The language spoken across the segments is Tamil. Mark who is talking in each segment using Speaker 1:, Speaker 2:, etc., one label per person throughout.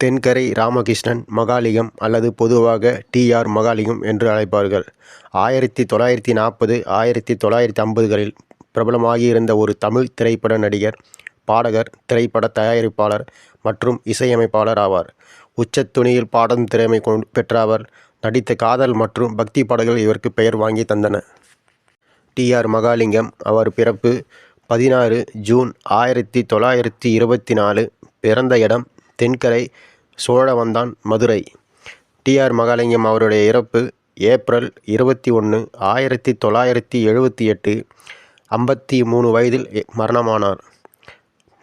Speaker 1: தென்கரை ராமகிருஷ்ணன் மகாலிகம் அல்லது பொதுவாக டி. ஆர். மகாலிகம் என்று அழைப்பார்கள். ஆயிரத்தி தொள்ளாயிரத்தி நாற்பது ஆயிரத்தி தொள்ளாயிரத்தி ஐம்பதுகளில் பிரபலமாகியிருந்த ஒரு தமிழ் திரைப்பட நடிகர், பாடகர், திரைப்பட தயாரிப்பாளர் மற்றும் இசையமைப்பாளர் ஆவார். உச்சத்துணியில் பாடம் பாடும் திறமை பெற்ற அவர், நடித்த காதல் மற்றும் பக்தி பாடல்கள் இவருக்கு பெயர் வாங்கி தந்தன. டி. ஆர். மகாலிங்கம் அவர் பிறப்பு பதினாறு ஜூன் ஆயிரத்தி தொள்ளாயிரத்தி இருபத்தி நாலு பிறந்த இடம் தென்கரை சோழவந்தான், மதுரை. டி. ஆர். மகாலிங்கம் அவருடைய இறப்பு ஏப்ரல் இருபத்தி ஒன்று, ஆயிரத்தி தொள்ளாயிரத்தி எழுபத்தி எட்டு ஐம்பத்தி மூணு வயதில் மரணமானார்.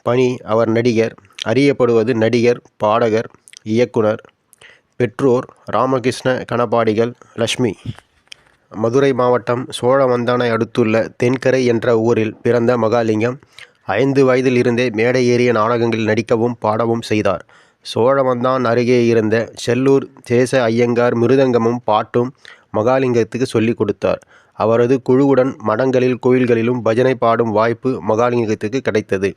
Speaker 1: பணி அவர் நடிகர். அறியப்படுவது நடிகர், பாடகர், இயக்குனர். பெற்றோர் ராமகிருஷ்ண கணபாடிகள், லட்சுமி. மதுரை மாவட்டம் சோழவந்தானை அடுத்துள்ள தென்கரை என்ற ஊரில் பிறந்த மகாலிங்கம், ஐந்து வயதில் இருந்தே மேடை ஏறிய நாடகங்களில் நடிக்கவும், பாடவும் செய்தார். சோழவந்தான் அருகே இருந்த செல்லூர் தேச ஐயங்கார் மிருதங்கமும், பாட்டும் மகாலிங்கத்துக்கு சொல்லிக் கொடுத்தார். அவரது குழுவுடன் மடங்களில் கோயில்களிலும் பஜனை பாடும் வாய்ப்பு மகாலிங்கத்துக்கு கிடைத்தது.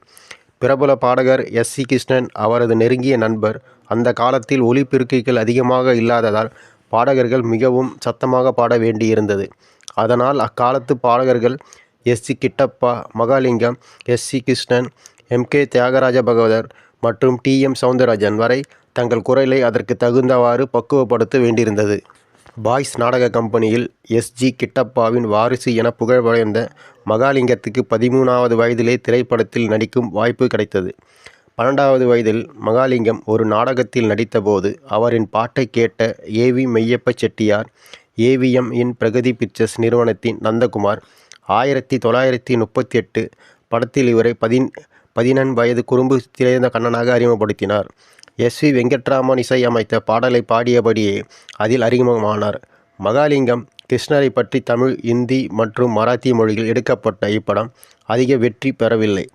Speaker 1: பிரபல பாடகர் எஸ். சி. கிருஷ்ணன் அவரது நெருங்கிய நண்பர். அந்த காலத்தில் ஒலிப்பெருக்கைகள் அதிகமாக இல்லாததால் பாடகர்கள் மிகவும் சத்தமாக பாட வேண்டியிருந்தது. அதனால் அக்காலத்து பாடகர்கள் S. C. Kittappa, Mahalingam, S. C. Krishnan, M. K. Thyagaraja Bhagavathar மற்றும் டி. எம். சவுந்தரராஜன் வரை தங்கள் குரலை அதற்கு தகுந்தவாறு பக்குவப்படுத்த வேண்டியிருந்தது. பாய்ஸ் நாடக கம்பெனியில் எஸ். ஜி. கிட்டப்பாவின் வாரிசு என புகழ்வடைந்த மகாலிங்கத்துக்கு பதிமூணாவது வயதிலே திரைப்படத்தில் நடிக்கும் வாய்ப்பு கிடைத்தது. பன்னெண்டாவது வயதில் மகாலிங்கம் ஒரு நாடகத்தில் நடித்தபோது அவரின் பாட்டைக் கேட்ட A. V. Meiyappa Chettiar, AVM in Pragathi pictures நிறுவனத்தின் நந்தகுமார், ஆயிரத்தி தொள்ளாயிரத்தி முப்பத்தி எட்டு படத்தில் இவரை பதின் பதினெண் வயது குறும்பு திரைந்த கண்ணனாக அறிமுகப்படுத்தினார். எஸ். வி. வெங்கட்ராமன் இசை அமைத்த பாடலை பாடியபடியே அதில் அறிமுகமானார். மகாலிங்கம் கிருஷ்ணரை பற்றி தமிழ், இந்தி மற்றும் மராத்தி மொழியில் எடுக்கப்பட்ட இப்படம் அதிக வெற்றி பெறவில்லை.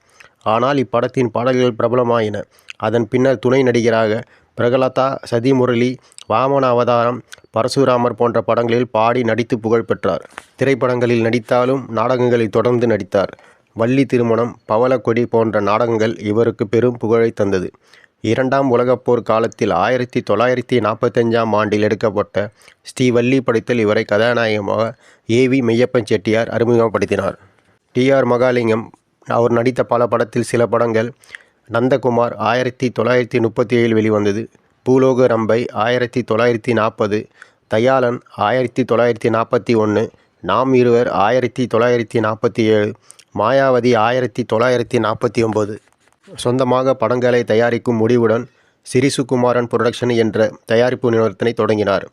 Speaker 1: ஆனால் இப்படத்தின் பாடல்கள் பிரபலமாயின. அதன் பின்னர் துணை நடிகராக பிரகலதா சதிமுரளி வாமன அவதாரம், பரசுராமர் போன்ற படங்களில் பாடி நடித்து புகழ் பெற்றார். திரைப்படங்களில் நடித்தாலும் நாடகங்களில் தொடர்ந்து நடித்தார். வள்ளி திருமணம், பவளக்கொடி போன்ற நாடகங்கள் இவருக்கு பெரும் புகழை தந்தது. இரண்டாம் உலகப் போர் காலத்தில் ஆயிரத்தி தொள்ளாயிரத்தி நாற்பத்தஞ்சாம் ஆண்டில் எடுக்கப்பட்ட ஸ்ரீவள்ளி படத்தில் இவரை கதாநாயகமாக ஏ. வி. மெய்யப்பன் செட்டியார் அறிமுகப்படுத்தினார். டி. ஆர். மகாலிங்கம் அவர் நடித்த பல படத்தில் சில படங்கள் நந்தகுமார் ஆயிரத்தி தொள்ளாயிரத்தி முப்பத்தி ஏழில் வெளிவந்தது. பூலோக ரம்பை ஆயிரத்தி தொள்ளாயிரத்தி நாற்பது, தயாளன் ஆயிரத்தி தொள்ளாயிரத்தி நாற்பத்தி ஒன்று, நாம் இருவர் ஆயிரத்தி தொள்ளாயிரத்தி நாற்பத்தி ஏழு மாயாவதி ஆயிரத்தி தொள்ளாயிரத்தி நாற்பத்தி ஒம்பது சொந்தமாக படங்களை தயாரிக்கும் முடிவுடன் சிறிசுகுமாரன் புரொடக்ஷன் என்ற தயாரிப்பு நிறுவனத்தினை தொடங்கினார்.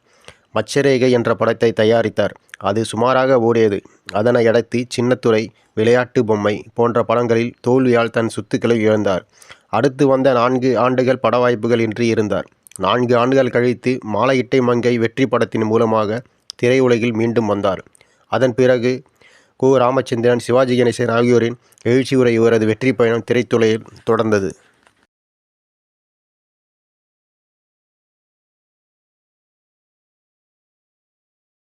Speaker 1: மச்சரேகை என்ற படத்தை தயாரித்தார். அது சுமாராக ஓடியது. அதனை அடைத்து சின்னத்துறை விளையாட்டு பொம்மை போன்ற படங்களில் தோல்வியால் தன் சொத்துக்களை இழந்தார். அடுத்து வந்த நான்கு ஆண்டுகள் பட வாய்ப்புகள் இன்றி இருந்தார். நான்கு ஆண்டுகள் கழித்து மாலையிட்டை மங்கை வெற்றி படத்தின் மூலமாக திரையுலகில் மீண்டும் வந்தார். அதன் பிறகு கு ராமச்சந்திரன், சிவாஜி கணேசன் ஆகியோரின் எழுச்சியுற இவரது வெற்றி பயணம் திரைத்துறையில் தொடர்ந்தது.